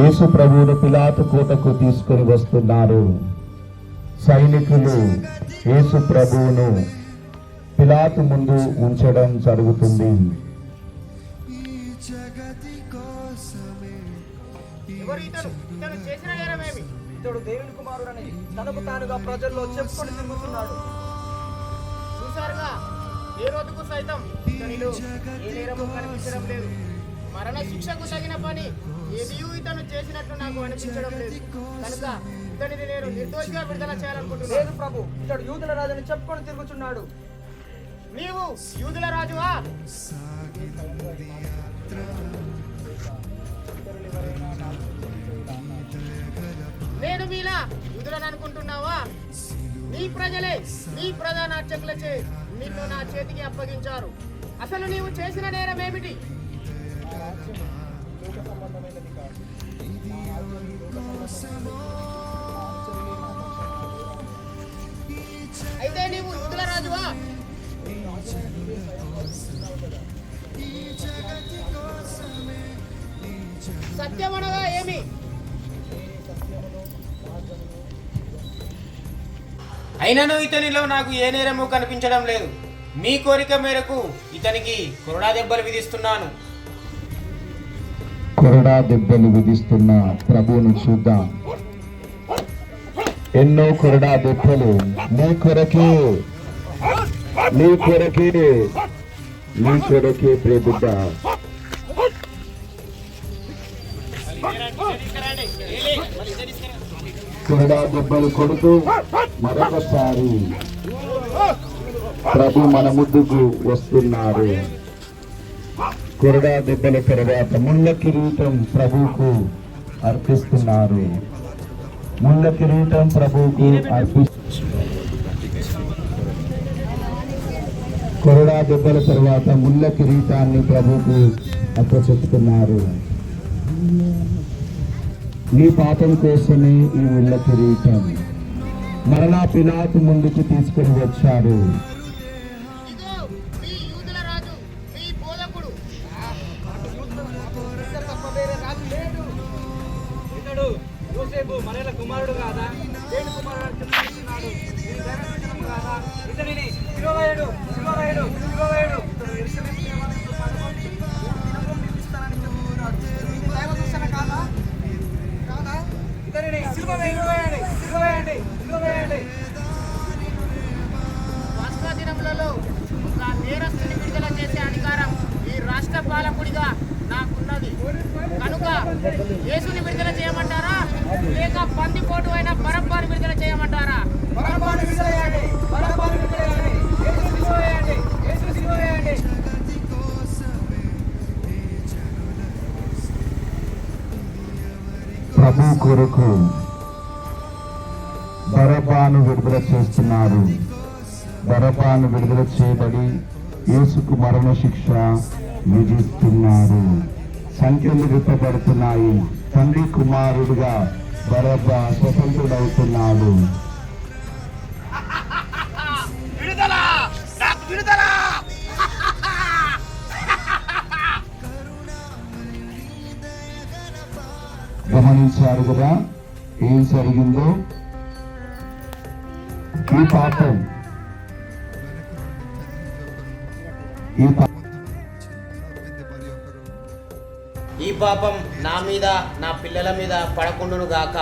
యేసు ప్రభువును పిలాతు కోటకు తీసుకొని వస్తున్నారు. సైనికులు యేసు ప్రభువును పిలాతు ముందు ఉంచడం జరుగుతుంది. ఇతడు దేవుని కుమారుడని తనకు తానుగా ప్రజల్లో చెప్పుకొని తిరుగుతున్నాడు. చూసారుగా ఏ రోజుకు సైతం ఇతనిలో ఏ నేరము కనిపించడం లేదు. మరణ శిక్షకు తగిన పని. ఏదియూ ఇతను చేసినట్లు నాకు అనిపించడం లేదు. కనుక ఇతనిని నేను నిర్దోషిగా విడుదల లేదు చేయాలనుకుంటున్నాను ప్రభు ఇతడు యూదుల రాజని చెప్పుకొని తిరుగుతున్నాడు నీవు యూదుల రాజువా? నేను మీలా యూదులను అనుకుంటున్నావా? నీ ప్రజలే నీ ప్రధాన అర్చకులచే నిన్ను నా చేతికి అప్పగించారు. అసలు నీవు చేసిన నేరం ఏమిటి? అయితే నీవు యూదుల రాజువా? సత్యమనగా ఏమి? అయినను ఇతనిలో నాకు ఏ నేరము కనిపించడం లేదు. మీ కోరిక మేరకు ఇతనికి కొరడా దెబ్బలు విధిస్తున్నాను. కొరడా దెబ్బలు విధిస్తున్న ప్రభువును చూద్దాం. ఎన్నో కొరడా దెబ్బలు నీ కొరకే నీ కొరకే నీ కొరకే ప్రేబిడ్డ కొరడా దెబ్బలు కొడుతూ మరొకసారి ప్రభు మన ముద్దుకు వస్తున్నారు కొరడా దెబ్బల తర్వాత ముళ్ళ కిరీటం ప్రభుకు అర్పిస్తున్నారు. ముళ్ళ కిరీటం ప్రభుకు అర్పి కొరడా దెబ్బల తర్వాత ముళ్ళ కిరీటాన్ని ప్రభుకు అప్పచెప్తున్నారు నీ పాపం కోసమే ఈ ముళ్ళ కిరీటం. మరలా పిలాతు ముందుకు తీసుకుని వచ్చారు. కొరకు బరపాను విడుదల చేస్తున్నారు. బరపాను విడుదల చేయబడి యేసుకు మరణ శిక్ష విధిస్తున్నారు. సంఖ్యలు విప్పబడుతున్నాయి. తండ్రి కుమారుడుగా బరబ్బ స్వతంత్రుడవుతున్నాడు. చూశారు కదా? ఏం జరిగిందో? ఈ పాపం. ఈ ఈ పాపం నా మీద నా పిల్లల మీద పడకుండును గాక.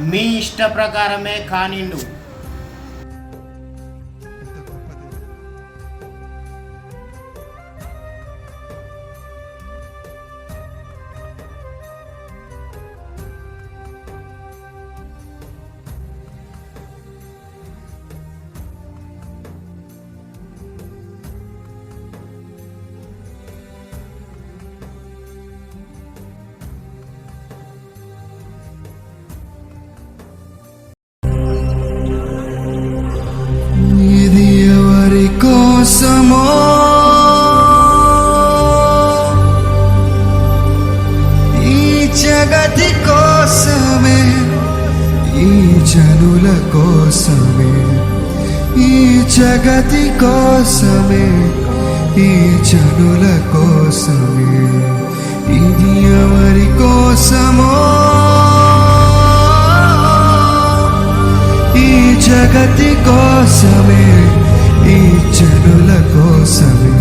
మీ ఇష్ట ప్రకారమే కానిండు. ప్రియుల కోసమే ఈ జగతి కోసమే ఈ జనుల కోసమే. ఇది ఎవరి కోసమో? ఈ జగతి కోసమే ఈ జనుల కోసమే.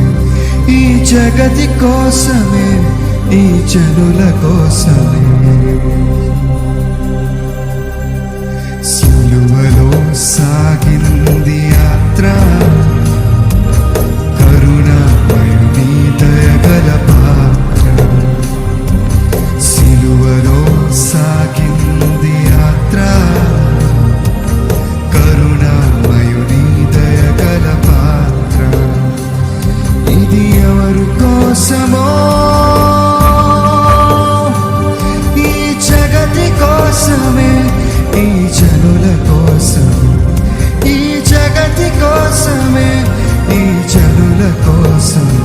ఈ జగతి కోసమే ఈ జనుల కోసమే. కోసమే ఈ జనుల కోసమే ఈ జగతి కోసమే ఈ జనుల కోసమే.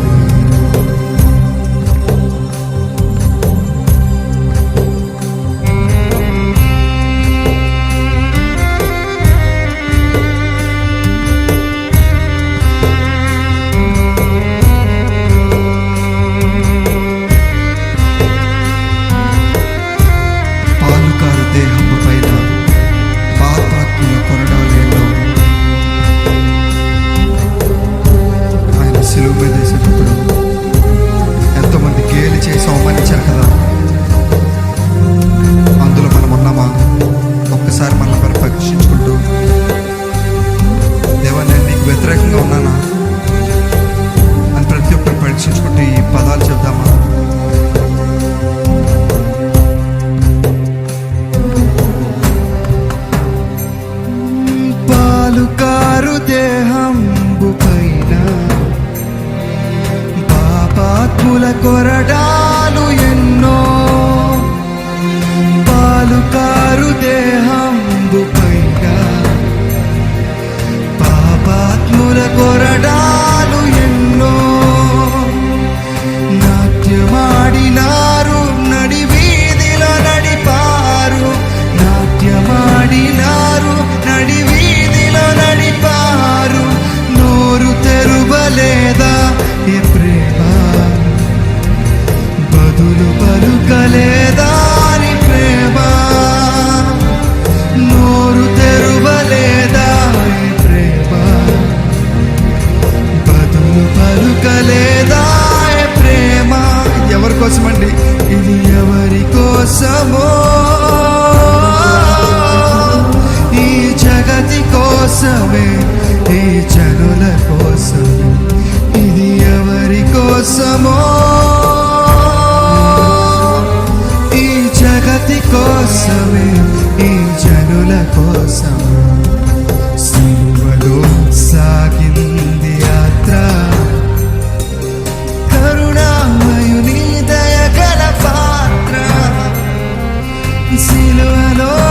silhouette.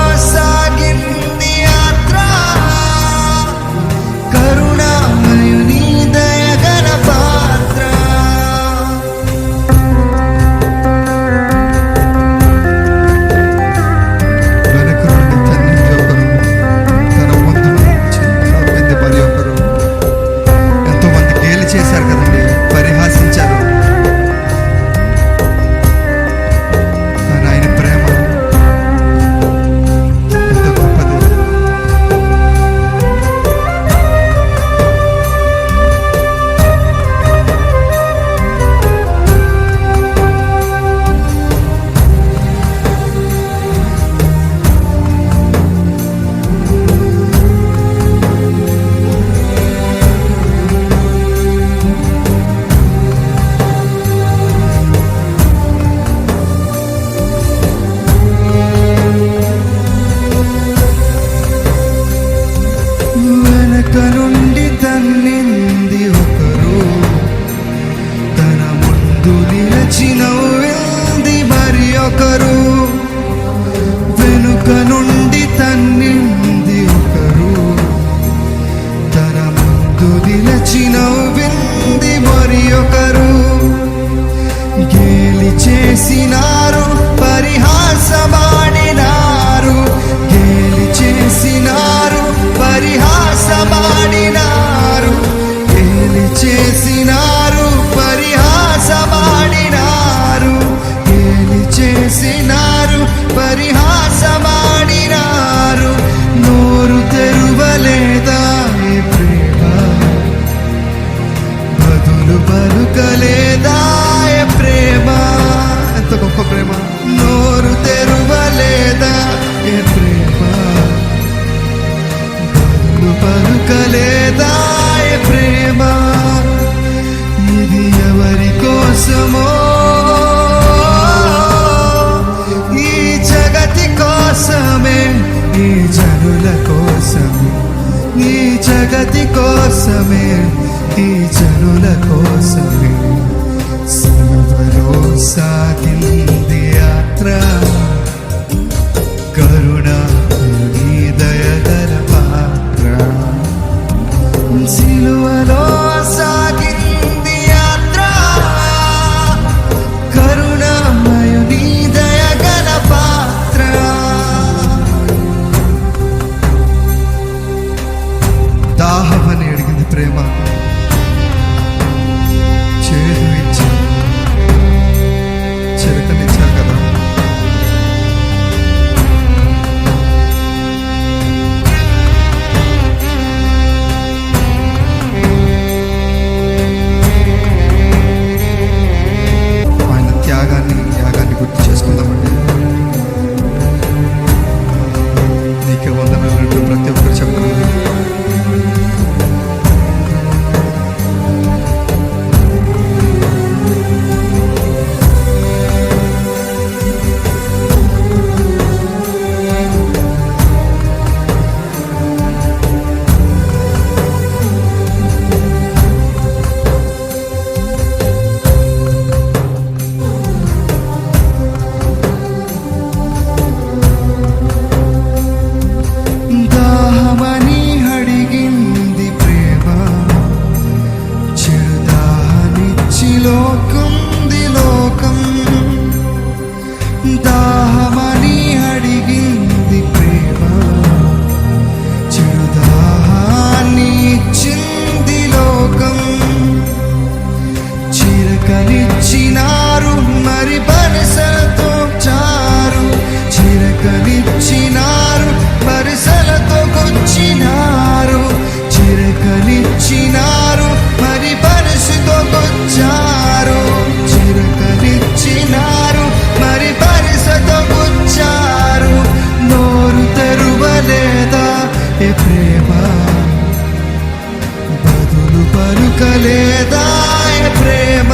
పలుకలేదాయ ప్రేమ?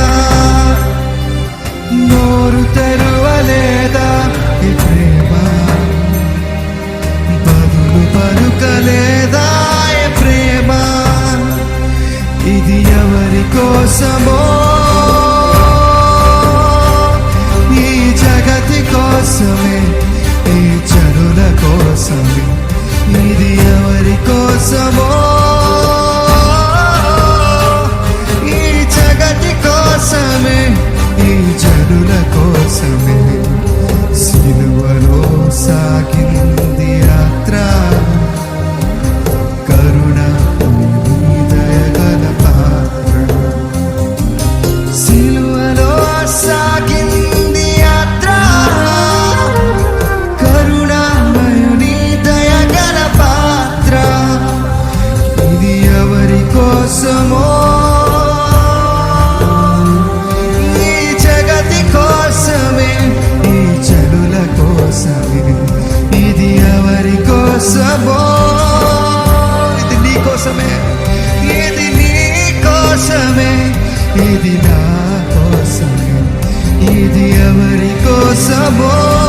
నోరు తెరువలేదా ఈ ప్రేమ? బదులు పలుకలేదాయ ప్రేమ? ఇది ఎవరి కోసమో more.